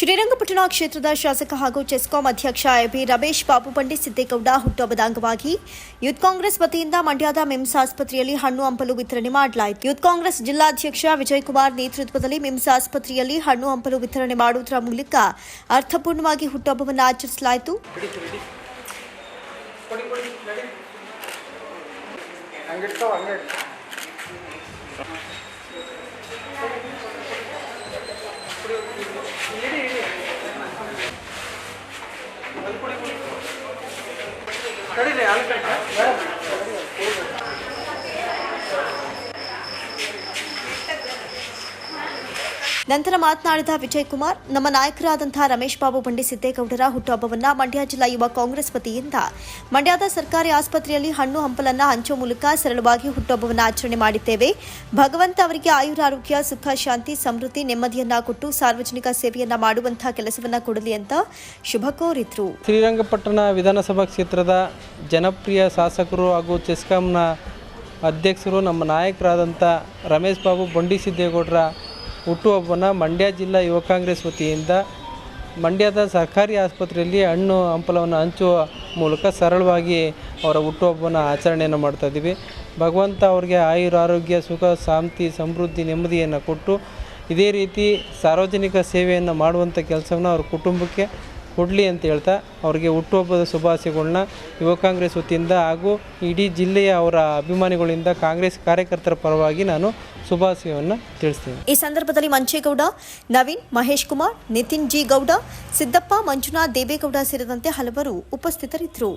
ಶ್ರೀರಂಗಪಟ್ಟಣ ಕ್ಷೇತ್ರದ ಶಾಸಕ ಹಾಗೂ ಚೆಸ್ಕಾಂ ಅಧ್ಯಕ್ಷ ಎಬಿ ರಮೇಶ್ ಬಾಬು ಪಂಡಿತ್ ಸಿದ್ದೇಗೌಡ ಹುಟ್ಟುಹಬ್ಬದ ಅಂಗವಾಗಿ ಯೂತ್ ಕಾಂಗ್ರೆಸ್ ವತಿಯಿಂದ ಮಂಡ್ಯದ ಮಿಮ್ಸ್ ಆಸ್ಪತ್ರೆಯಲ್ಲಿ ಹಣ್ಣು ಹಂಪಲು ವಿತರಣೆ ಮಾಡಲಾಯಿತು. ಯೂತ್ ಕಾಂಗ್ರೆಸ್ ಜಿಲ್ಲಾಧ್ಯಕ್ಷ ವಿಜಯ್ ಕುಮಾರ್ ನೇತೃತ್ವದಲ್ಲಿ ಮಿಮ್ಸ್ ಆಸ್ಪತ್ರೆಯಲ್ಲಿ ಹಣ್ಣು ಹಂಪಲು ವಿತರಣೆ ಮಾಡುವುದರ ಮೂಲಕ ಅರ್ಥಪೂರ್ಣವಾಗಿ ಹುಟ್ಟುಹಬ್ಬವನ್ನು ಆಚರಿಸಲಾಯಿತು. खड़ी रहे हल्का ನಂತರ ಮಾತನಾಡಿದ ವಿಜಯ್ ಕುಮಾರ್ ನಮ್ಮ ನಾಯಕರಾದಂತಹ ರಮೇಶ್ ಬಾಬು ಬಂಡಿ ಸಿದ್ದೇಗೌಡರ ಹುಟ್ಟುಹಬ್ಬವನ್ನು ಮಂಡ್ಯ ಜಿಲ್ಲಾ ಯುವ ಕಾಂಗ್ರೆಸ್ ವತಿಯಿಂದ ಮಂಡ್ಯದ ಸರ್ಕಾರಿ ಆಸ್ಪತ್ರೆಯಲ್ಲಿ ಹಣ್ಣು ಹಂಪಲನ್ನು ಹಂಚುವ ಮೂಲಕ ಸರಳವಾಗಿ ಹುಟ್ಟುಹಬ್ಬವನ್ನು ಆಚರಣೆ ಮಾಡಿದ್ದೇವೆ. ಭಗವಂತ ಅವರಿಗೆ ಆಯುರಾರೋಗ್ಯ, ಸುಖ, ಶಾಂತಿ, ಸಮೃದ್ಧಿ ನೆಮ್ಮದಿಯನ್ನ ಕೊಟ್ಟು ಸಾರ್ವಜನಿಕ ಸೇವೆಯನ್ನ ಮಾಡುವಂತಹ ಕೆಲಸವನ್ನ ಕೊಡಲಿ ಅಂತ ಶುಭ ಕೋರಿದ್ರು. ಶ್ರೀರಂಗಪಟ್ಟಣ ವಿಧಾನಸಭಾ ಕ್ಷೇತ್ರದ ಜನಪ್ರಿಯ ಶಾಸಕರು ಹಾಗೂ ಚೆಸ್ಕಾಂನ ಅಧ್ಯಕ್ಷರು ನಮ್ಮ ನಾಯಕರಾದಂಥ ರಮೇಶ್ ಬಾಬು ಬಂಡಿ ಸಿದ್ದೇಗೌಡರ ಹುಟ್ಟುಹಬ್ಬನ ಮಂಡ್ಯ ಜಿಲ್ಲಾ ಯುವ ಕಾಂಗ್ರೆಸ್ ವತಿಯಿಂದ ಮಂಡ್ಯದ ಸರ್ಕಾರಿ ಆಸ್ಪತ್ರೆಯಲ್ಲಿ ಹಣ್ಣು ಹಂಪಲವನ್ನು ಹಂಚುವ ಮೂಲಕ ಸರಳವಾಗಿ ಅವರ ಹುಟ್ಟುಹಬ್ಬನ ಆಚರಣೆಯನ್ನು ಮಾಡ್ತಾ ಇದ್ದೀವಿ. ಭಗವಂತ ಅವರಿಗೆ ಆಯುರ, ಆರೋಗ್ಯ, ಸುಖ, ಶಾಂತಿ, ಸಮೃದ್ಧಿ, ನೆಮ್ಮದಿಯನ್ನು ಕೊಟ್ಟು ಇದೇ ರೀತಿ ಸಾರ್ವಜನಿಕ ಸೇವೆಯನ್ನು ಮಾಡುವಂಥ ಕೆಲಸವನ್ನು ಅವ್ರ ಕುಟುಂಬಕ್ಕೆ ಕೊಡಲಿ ಅಂತ ಹೇಳ್ತಾ ಅವರಿಗೆ ಹುಟ್ಟುಹಬ್ಬದ ಶುಭಾಶಯಗಳನ್ನ ಯುವ ಕಾಂಗ್ರೆಸ್ ವತಿಯಿಂದ ಹಾಗೂ ಇಡೀ ಜಿಲ್ಲೆಯ ಅವರ ಅಭಿಮಾನಿಗಳಿಂದ ಕಾಂಗ್ರೆಸ್ ಕಾರ್ಯಕರ್ತರ ಪರವಾಗಿ ನಾನು ಶುಭಾಶಯವನ್ನು ತಿಳಿಸ್ತೀನಿ. ಈ ಸಂದರ್ಭದಲ್ಲಿ ಮಂಚೇಗೌಡ, ನವೀನ್, ಮಹೇಶ್ ಕುಮಾರ್, ನಿತಿನ್ ಜಿ ಗೌಡ, ಸಿದ್ದಪ್ಪ, ಮಂಜುನಾಥ್ ದೇವೇಗೌಡ ಸೇರಿದಂತೆ ಹಲವರು ಉಪಸ್ಥಿತರಿದ್ದರು.